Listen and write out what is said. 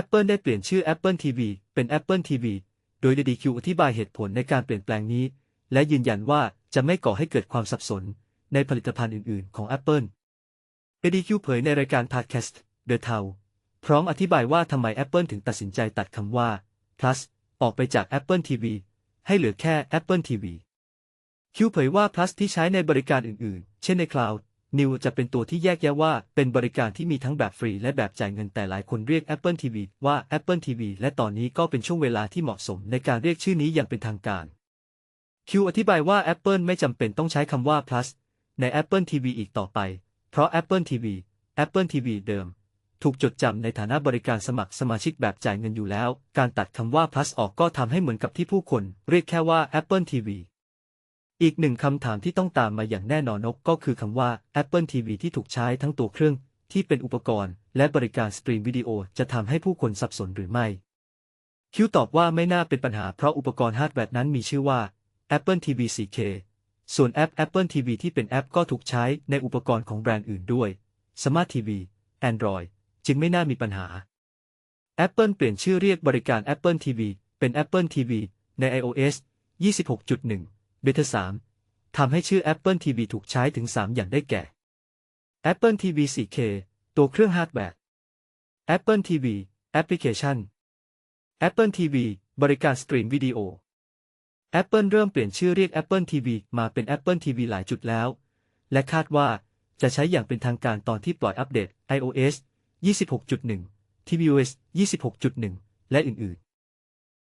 Apple ได้เปลี่ยนชื่อ Apple TV เป็น Apple TV โดย DDQ อธิบายเหตุผลในการเปลี่ยนแปลงนี้ และยืนยันว่าจะไม่ก่อให้เกิดความสับสนในผลิตภัณฑ์อื่น ๆ ของ Apple DDQ เผยในรายการ Podcast The t o w พร้อมอธิบายว่าทำไม Apple ถึงตัดสินใจตัดคำว่า plus ออกไปจาก Apple TV ให้เหลือแค่ Apple TV คิวเผยว่า plus ที่ใช้ในบริการอื่น ๆ เช่นใน Cloud New จะเป็นตัวที่แยกแยะว่า เป็นบริการที่มีทั้งแบบฟรีและแบบจ่ายเงินแต่หลายคนเรียก Apple TV ว่า Apple TV และตอนนี้ก็เป็นช่วงเวลาที่เหมาะสมในการเรียกชื่อนี้อย่างเป็นทางการ คิวอธิบายว่า Apple ไม่จำเป็นต้องใช้คำว่า plus ใน Apple TV อีกต่อไป เพราะ Apple TV Apple TV เดิม ถูกจดจำในฐานะบริการสมัครสมาชิกแบบจ่ายเงินอยู่แล้ว การตัดคำว่า plus ออกก็ทำให้เหมือนกับที่ผู้คน เรียกแค่ว่า Apple TV อีกหนึ่งคำถามที่ต้องตามมาอย่างแน่นอนนก็คือคำว่า Apple TV ที่ถูกใช้ทั้งตัวเครื่อง ที่เป็นอุปกรณ์ และบริการสตรีมวิดีโอจะทำให้ผู้คนสับสนหรือไม่ คิวตอบว่าไม่น่าเป็นปัญหาเพราะอุปกรณ์ฮาร์ดแวร์นั้นมีชื่อว่า Apple TV 4K ส่วนแอป Apple TV ที่เป็นแอปก็ถูกใช้ในอุปกรณ์ของแบรนด์อื่นด้วย Smart TV Android จึงไม่น่ามีปัญหา Apple เปลี่ยนชื่อเรียกบริการ Apple TV เป็น Apple TV ใน iOS 26.1 Beta 3ทำให้ชื่อ Apple TV ถูกใช้ถึง 3 อย่างได้แก่ Apple TV 4K ตัวเครื่องฮาร์ดแวร์ Apple TV แอปพลิเคชัน Apple TV บริการสตรีมวิดีโอ Apple เริ่มเปลี่ยนชื่อเรียก Apple TV มาเป็น Apple TV หลายจุดแล้ว และคาดว่าจะใช้อย่างเป็นทางการตอนที่ปล่อยอัปเดต iOS 26.1 tvOS 26.1 และอื่น ๆ